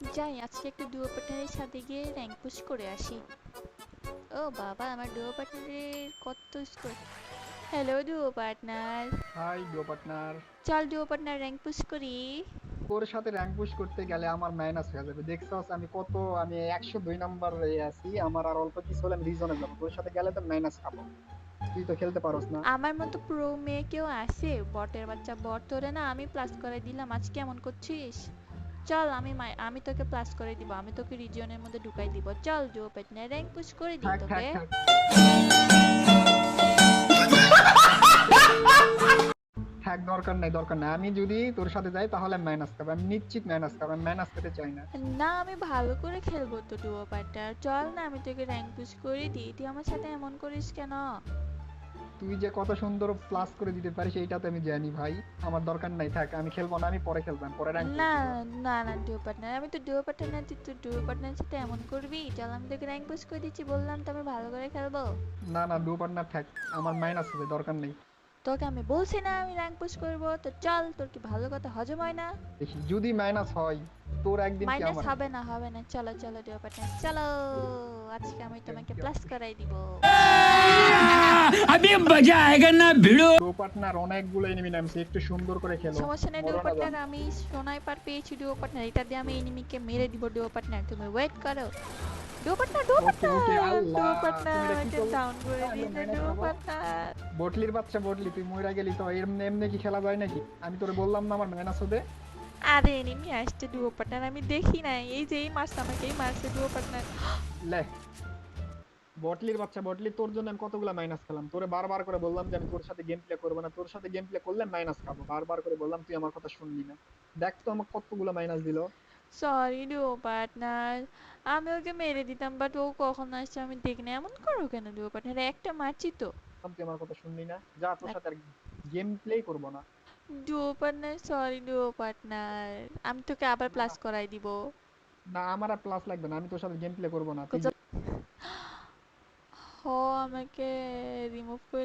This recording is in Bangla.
যাই আজকে একটু ডুয়ো পার্টনারের সাথে গিয়ে র্যাঙ্ক পুশ করে আসি। ও বাবা আমার ডুয়ো পার্টনারের কত score hello duo partner. Hi duo partner. চল ডুয়ো পার্টনার র্যাঙ্ক পুশ করি। তোর সাথে র্যাঙ্ক পুশ করতে গেলে আমার মাইনাস হয়ে যাবে। দেখছস আমি কত আমি একশো দুই নাম্বার আছি। আমার আর অল্প কিছু হলে আমি রিজনে যাব। তোর সাথে গেলে তো মাইনাস খাব। তুই তো খেলতে পারোস না। আমার মতো প্রো মেয়ে কেউ আসে? বটের বাচ্চা বট তোরে না আমি প্লাস করে দিলাম। আজ কেমন করছিস? চল আমি মাই- আমি তোকে প্লাস করে দিব আমি তোকে রিজিয়নের মধ্যে ঢুকাই দিব। চল ডুয়ো পার্টনার র্যাঙ্ক পুশ করে দিই তোকে। থাক থাক। দরকার নাই দরকার নাই। আমি যদি তোর সাথে যাই তাহলে মাইনাস খাব। আমি নিশ্চিত মাইনাস খাব আমি মাইনাস খেতে চাই না। না আমি ভালো করে খেলব তো ডুয়ো পার্টনার চল না আমি তোকে র্যাঙ্ক পুশ করে দিই। তুই আমার সাথে এমন করিস কেন? তুই যে কত সুন্দর প্লাস করে দিতে পারিস এইটা তো আমি জানি ভাই। আমার দরকার নাই থাক আমি খেলব না আমি পরে খেলব আমি পরে র্যাঙ্ক না না না ডুয়ো পার্টনার আমি তো ডুয়ো পার্টনার তুই তো ডুয়ো পার্টনারের সাথে এমন করবি চল আমি তোকে র্যাঙ্ক পুশ করে দিচ্ছি বললাম তো আমি ভালো করে খেলব। না না ডো পার্টনার থাক আমার মাইনাস হবে দরকার নেই। তোকে আমি বলছি না আমি র্যাঙ্ক পুশ করব তো চল তোর কি ভালো কথা হজম হয় না? দেখি যদি মাইনাস হয় তোর একদিন কি মাইনাস হবে না হবে না চলো চলো ডুয়ো পার্টনার চলো আজকে আমি তোমাকে প্লাস করাই দিব। আমি বাজায়েগা অনেকগুলো একটু সুন্দর করে আমি সোনাই পেয়েছি এটা দিয়ে আমি এনিমিকে মেরে দিব তুমি ওয়েট করো। বটলির বটলি তুই গেলি তো এমনি এমনি কি খেলা যায় নাকি? আমি বললাম না আমার ম্যান আরে এনিমি আসছে ডুও আমি দেখি না এই যে এই মারছে আমাকে এই মারছে ডুও লে বটলির বাচ্চা বটলি তোর জন্য আমি কতগুলা মাইনাস খেলাম? তোরে বারবার করে বললাম যে আমি তোর সাথে গেম প্লে করব না। তোর সাথে গেম প্লে করলে মাইনাস খাব। বারবার করে বললাম তুই আমার কথা শুনলি না। দেখ তো আমাকে কতগুলা মাইনাস দিল। সরি ডুয়ো পার্টনার আমি ওকে মেরে দিতাম বাট ও কখন আসছে আমি দেখি না। এমন করো কেন ডুয়ো পার্টনার একটা মারছি তো। তুই আমার কথা শুনলি না। যা তোর সাথে আর গেম প্লে করব না। Duo partner sorry duo partner আমি তোকে আবার প্লাস করাই দিব। না আমার আর প্লাস লাগবে না। আমি তোর সাথে গেম প্লে করব না। আমাকে রিমুভ করে